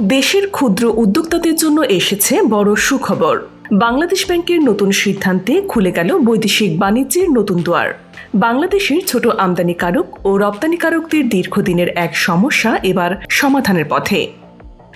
দেশের ক্ষুদ্র উদ্যোক্তাদের জন্য এসেছে বড় সুখবর। বাংলাদেশ ব্যাংকের নতুন সিদ্ধান্তে খুলে গেল বৈদেশিক বাণিজ্যের নতুন দুয়ার। বাংলাদেশের ছোট আমদানিকারক ও রপ্তানিকারকদের দীর্ঘদিনের এক সমস্যা এবার সমাধানের পথে।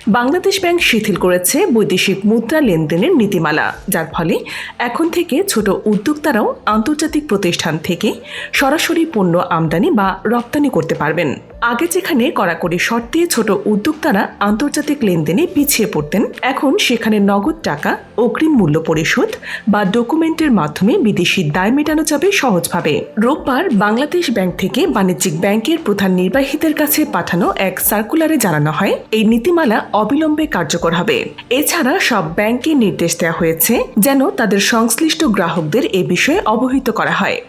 বাংলাদেশ ব্যাংক শিথিল করেছে বৈদেশিক মুদ্রা লেনদেনের নীতিমালা, যার ফলে এখন থেকে ছোট উদ্যোক্তারাও আন্তর্জাতিক প্রতিষ্ঠান থেকে সরাসরি পণ্য আমদানি বা রপ্তানি করতে পারবেন। আগে যেখানে কড়াকড়ি শর্তে ছোট উদ্যোক্তারা আন্তর্জাতিক লেনদেনে পিছিয়ে পড়তেন, এখন সেখানে নগদ টাকা, অগ্রিম মূল্য পরিশোধ বা ডকুমেন্টের মাধ্যমে বিদেশি দায় মেটানো যাবে সহজভাবে। রোববার বাংলাদেশ ব্যাংক থেকে বাণিজ্যিক ব্যাংকের প্রধান নির্বাহীদের কাছে পাঠানো এক সার্কুলারে জানানো হয়, এই নীতিমালা অবিলম্বে কার্যকর হবে। এছাড়া সব ব্যাংকে নির্দেশ দেওয়া হয়েছে যেন তাদের সংশ্লিষ্ট গ্রাহকদের এ বিষয়ে অবহিত করা হয়।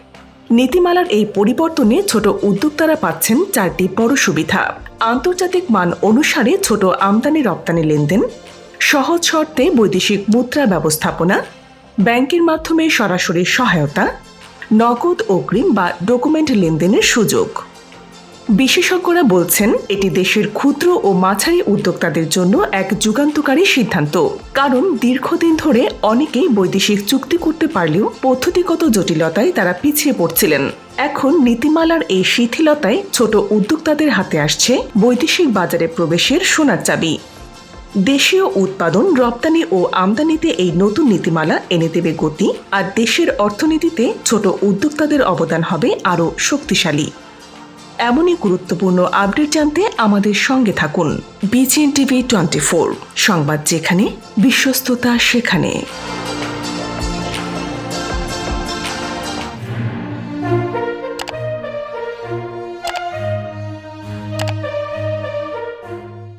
নীতিমালার এই পরিবর্তনে ছোট উদ্যোক্তারা পাচ্ছেন চারটি বড় সুবিধা। আন্তর্জাতিক মান অনুসারে ছোট আমদানি রপ্তানি লেনদেন, সহজ শর্তে বৈদেশিক মুদ্রা ব্যবস্থাপনা, ব্যাংকের মাধ্যমে সরাসরি সহায়তা, নগদ অগ্রিম বা ডকুমেন্ট লেনদেনের সুযোগ। বিশেষজ্ঞরা বলছেন, এটি দেশের ক্ষুদ্র ও মাঝারি উদ্যোক্তাদের জন্য এক যুগান্তকারী সিদ্ধান্ত। কারণ দীর্ঘদিন ধরে অনেকেই বৈদেশিক চুক্তি করতে পারলেও পদ্ধতিগত জটিলতায় তারা পিছিয়ে পড়ছিলেন। এখন নীতিমালার এই শিথিলতায় ছোট উদ্যোক্তাদের হাতে আসছে বৈদেশিক বাজারে প্রবেশের সোনার চাবি। দেশীয় উৎপাদন, রপ্তানি ও আমদানিতে এই নতুন নীতিমালা এনে দেবে গতি, আর দেশের অর্থনীতিতে ছোট উদ্যোক্তাদের অবদান হবে আরও শক্তিশালী। এমনই গুরুত্বপূর্ণ আপডেট জানতে আমাদের সঙ্গে থাকুন। বিজিএন টিভি টোয়েন্টি সংবাদ যেখানে বিশ্বস্ততা সেখানে।